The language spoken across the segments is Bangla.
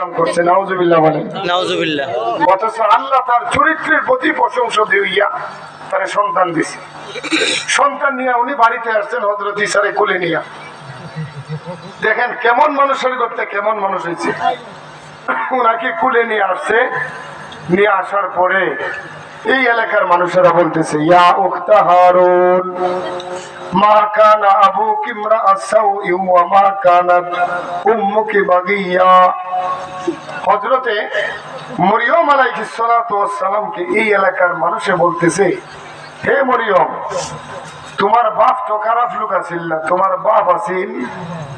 কাম করছে নাউজুবিল্লাহ বলেন। নাউজুবিল্লাহ। অথচ আল্লাহ তার চরিত্রের প্রতি প্রশংসা দিয়া তার সন্তান দিছে। সন্তান নিয়ে উনি বাড়িতে আসছেন হজরত ইসারে কোলে নিয়ে। দেখেন কেমন মানুষের করতে কেমন মানুষ হয়েছে। ওনাকে কুলে নিয়ে আসছে নিয়ে আসার পরে এই এলাকার মানুষেরা বলতেছে ইয়া উক্তা হারুন। হজরতে মরিয়ম আলাইহিস সালামকে এই এলাকার মানুষে বলতেছে, হে মরিয়ম, তোমার বাপ তো খারাপ লোক আছিল না, তোমার বাপ আছিল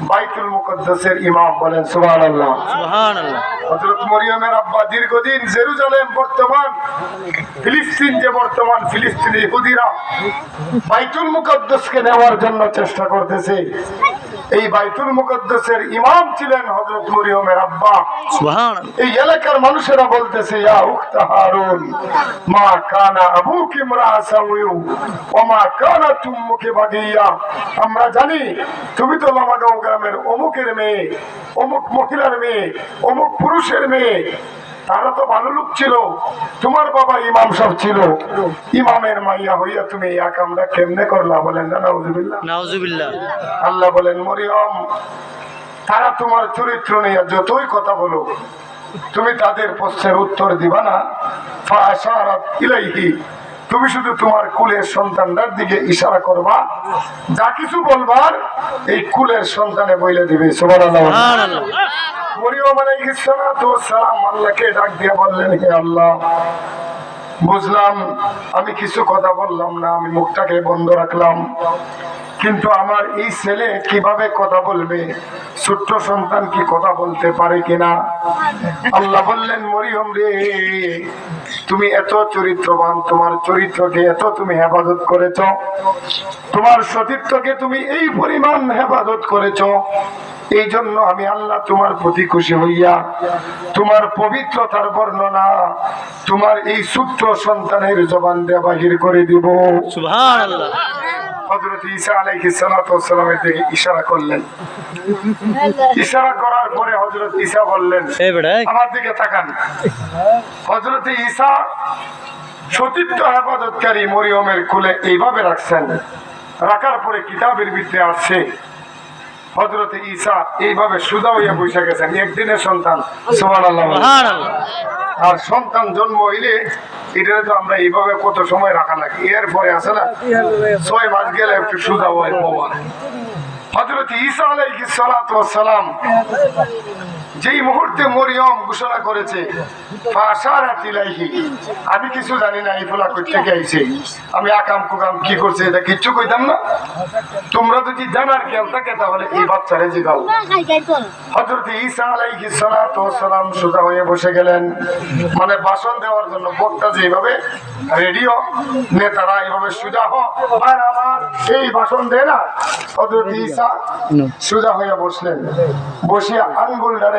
বাইতুল মুকদ্দাসের ইমাম বলেন, সুবহানাল্লাহ। সুবহানাল্লাহ। হযরত মরিয়মের আব্বা দীর্ঘদিন জেরুজালেম বর্তমান ফিলিস্তিন যে বর্তমান ফিলিস্তিনি ইহুদিরা বাইতুল মুকদ্দাসকে নেওয়ার জন্য চেষ্টা করতেছে। এই বাইতুল মুকদ্দাসের ইমাম ছিলেন হযরত মরিয়মের আব্বা। এই এলাকার মানুষেরা বলতেছে ইয়া উখতা হারুন মা কানা আবুকি ইমরাসাউয়ু ওয়া মা কানা বাগিয়া। আমরা জানি তুমি তো লামাগাঁও গ্রামের অমুকের মেয়ে অমুক মহিলার মেয়ে অমুক পুরুষের মেয়ে। তারা তো ভালো লোক ছিল। তোমার বাবা ইমাম সব ছিল। ইমামের মাইয়া হইয়া তুমি এই কামটা কেমনে করলা বলেন না নাউজুবিল্লাহ? নাউজুবিল্লাহ। আল্লাহ বলেন মরিয়ম তারা তোমার চরিত্র নিয়ে যতই কথা বলো তুমি তাদের প্রশ্নের উত্তর দিবা না। ইলাইহি তুমি শুধু তোমার কুলের সন্তানটার দিকে ইশারা করবা। যা কিছু বলবার এই কুলের সন্তানে বইলে দিবে। সুবহানাল্লাহ। বললেন আল্লাহ, বুঝলাম আমি কিছু কথা বললাম না, আমি মুখটাকে বন্ধ রাখলাম, কিন্তু আমার এই ছেলে কীভাবে কথা বলবে? ছোট্ট সন্তান কি কথা বলতে পারে কিনা? আল্লাহ বললেন, মরিয়ম রে, তুমি এত চরিত্রবান, তোমার চরিত্রকে এত তুমি হেফাজত করেছ, তোমার সতীত্বকে তুমি এই পরিমাণ হেফাজত করেছ। এই জন্য আমি আল্লাহ তোমার প্রতি খুশি হইয়া তোমার পবিত্রতার বর্ণনা তোমার এই সূত্র সন্তানের জবান দিয়ে বাহির করে দিব। হজরত ঈসা আলাইহিস সালাতু দিকে ইশারা করলেন। ইশারা করার পরে হজরত ঈসা বললেন আমার দিকে তাকান। হজরত ঈসা সতীত্ব হেফাজতকারী মরিয়মের কুলে এইভাবে রাখছেন। রাখার পরে কিতাবের ভিতরে আসছে হজরত ঈসা এইভাবে সুদা হইয়া বৈশা গেছেন একদিনের সন্তান। আর সন্তান জন্ম হইলে এটা তো আমরা এইভাবে কত সময় রাখা লাগে। এরপরে আছে না ছয় মাস গেলে একটু সুদা হয় ভগবান হজরত ঈসা আলাইকি সালাম যেই মুহূর্তে মরিয়ম ঘোষণা করেছে আমি কিছু জানি না এই ফুলা থেকে আইছে? আমি আকাম কুকাম কি করছে এটা কিচ্ছু কইতাম না। তোমরা যদি জানার জ্ঞান থাকে তাহলে এই বাচ্চারে জিগাও। হজরত ঈসা ওয়াস সালাম সোজা হয়ে বসে গেলেন। মানে ভাষণ দেওয়ার জন্য বক্তা যেভাবে রেডিও নেতারা এইভাবে সোজা হ আর আমার এই ভাষণ দেয় না। হজরত ঈসা সোজা হয়ে বসলেন। বসিয়া আঙ্গুল ডারে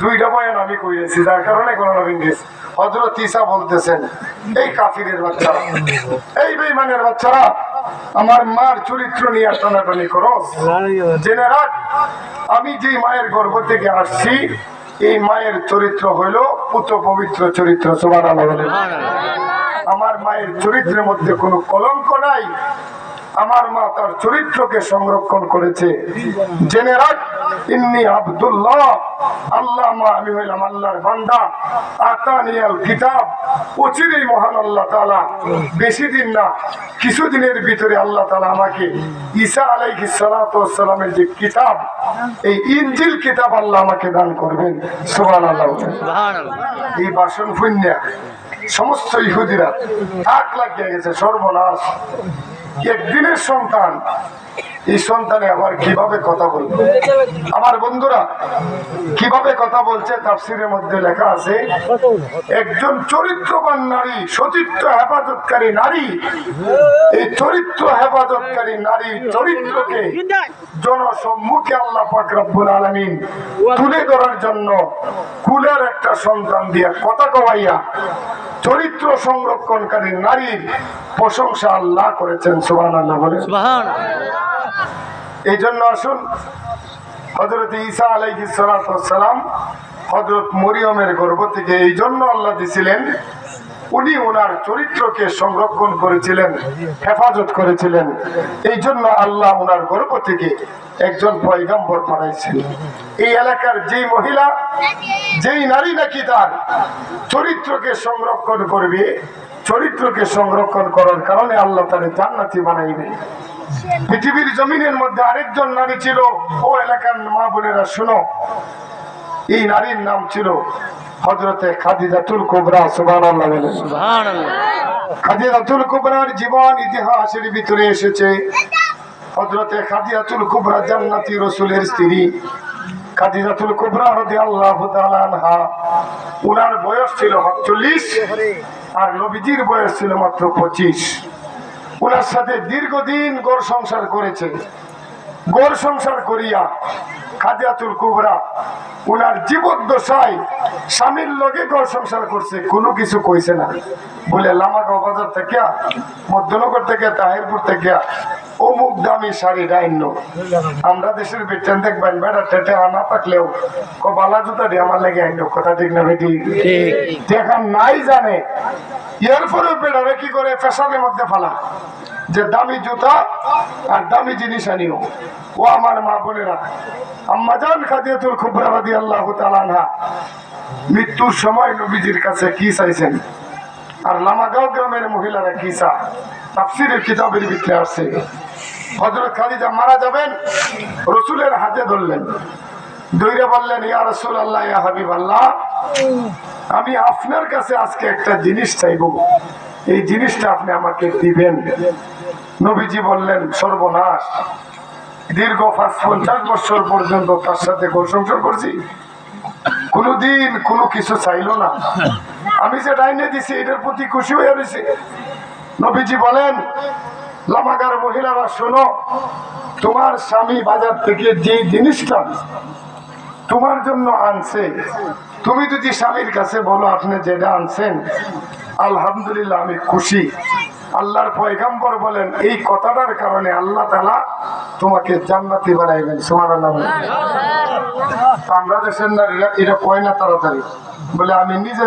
দুইটা বয়ান আমি কইরেছি যার কারণে কোনো নবীন গেছি হজরত ঈসা বলতেছেন, এই কাফিরের বাচ্চারা, এই বেইমানের বাচ্চারা, আমার মার চরিত্র নিয়ে টানাটানি করো। জেনে রাখ, আমি যে মায়ের গর্ভ থেকে আসছি, এই মায়ের চরিত্র হইল পুত পবিত্র চরিত্র সবার আমার মায়ের চরিত্রের মধ্যে কোনো কলঙ্ক নাই। আমার মা তার চরিত্রকে সংরক্ষণ করেছে। জেনে রাখ ইন্নি আব্দুল্লাহ আল্লাহ মা আমি হইলাম আল্লাহর বান্দা আতানিয়াল কিতাব। অচিরেই মহান আল্লাহ তাআলা। বেশি দিন না কিছুদিনের ভিতরে আল্লাহ তাআলা আমাকে ঈসা আলাইহিস সালাতু ওয়াস সালামের যে কিতাব এই ইনজিল কিতাব আল্লাহ আমাকে দান করবেন। সুবহানাল্লাহ। সুবহানাল্লাহ। এই বাসন পুণ্যা সমস্ত ইহুদিরা থাক লাগিয়ে গেছে সর্বনাশ। একদিনের সন্তান এই সন্তানে আবার কীভাবে কথা বলবে? আমার বন্ধুরা, কীভাবে কথা বলছে তাফসিরের মধ্যে লেখা আছে, একজন চরিত্রবান নারী সতীত্ব হেফাজতকারী নারী, এই চরিত্র হেফাজতকারী নারী চরিত্রকে জনসম্মুখে আল্লাহ পাক রব্বুল আলামিন তুলে ধরার জন্য কুলের একটা সন্তান দিয়া কথা কওয়াইয়া চরিত্র সংরক্ষণকারী নারীর প্রশংসা আল্লাহ করেছেন, সুবহানাল্লাহ বলে সুবহান। এই জন্য আসুন হজরত ঈসা আলাইহি সালাম হজরত মরিয়মের গর্ভ থেকে এই জন্য আল্লাহ দিছিলেন, উনি ওনার চরিত্রকে সংরক্ষণ করেছিলেন, হেফাজত করেছিলেন। এই জন্য আল্লাহ ওনার গর্ভ থেকে একজন পয়গাম্বর পাঠাইছেন এই এলাকার যেই মহিলা, যেই নারী নাকি তার চরিত্রকে সংরক্ষণ করবে, চরিত্রকে সংরক্ষণ করার কারণে আল্লাহ তার জান্নাতি বানাইবে। পৃথিবীর জমিনের মধ্যে আরেকজন নারী ছিল। ও এলাকার মা বোনেরা শুনো এই নারীর নাম ছিল হজরতে খাদিজাতুল কুবরা আল্লাহ খাদিজাতুল কুবরার জীবন ইতিহাসের ভিতরে এসেছে। হজরতে খাদিজাতুল কুবরা জান্নাতি রসুলের স্ত্রী। খাদিজাতুল কুবরা রাদিয়াল্লাহু তাআলা আনহা উনার বয়স ছিল 48 আর নবীজির বয়স ছিল মাত্র 25 উনার সাথে দীর্ঘদিন গোর সংসার করেছে গোর সংসার করিয়া খাদিয়াতুল কুবরা উনার জীবদ্দশায় স্বামীর লগে গোর সংসার করছে কোনো কিছু কইছে না। বলে লামাগাঁও বাজার থেকে মধ্যনগর থেকে তাহিরপুর থেকে অমুক দামি শাড়ি ডাইন্য আমরা দেশের বেচেন দেখবেন বেড়া টেটে আনা থাকলেও বালা জুতা দিয়ে আমার লাগে আইন কথা ঠিক না বেটি ঠিক? দেখা নাই জানে। এরপরে বেড়ারে কি করে ফ্যাশনের মধ্যে ফালা? যে দামি জুতা আর দামি জিনিস আনিও। ও আমার মা তাআলা আনহা, মৃত্যুর সময় নবীজির কাছে কি চাইছেন? আর লামাগাঁও গ্রামের মহিলারা কি চা তাফসিরের কিতাবের ভিতরে আসছে হজরত খাদিজা মারা যাবেন, রসুলের হাতে ধরলেন। দৈরে বললেন, ইয়া রসুল আল্লাহ ইয়া হাবিব আল্লাহ আমি আপনার কাছে আজকে একটা জিনিস চাইব। এই জিনিসটা আপনি আমাকে দিবেন। নবীজি বললেন, সর্বনাশ। দীর্ঘ পাঁচ, পঞ্চাশ বছর পর্যন্ত তার সাথে সংসার করছি। কোনোদিন কোনো কিছু চাইলো না। আমি যে ডাইনে দিছি, এটার প্রতি খুশি হয়ে রয়েছে। নবীজি বলেন, লামাগার মহিলারা, শোনো, তোমার স্বামী বাজার থেকে যে জিনিসটা তোমার জন্য আনছে। তুমি যদি স্বামীর কাছে বলো, আপনি যেটা আনছেন, আলহামদুলিল্লাহ আমি খুশি। আল্লাহর পয়গাম্বর বলেন, এই কথাটার কারণে আল্লাহ তালা তোমাকে জান্নাতি বানাইবেন। সোমার। আমরা দেশের নারীরা এটা কয় না তাড়াতাড়ি? বলে, আমি নিজে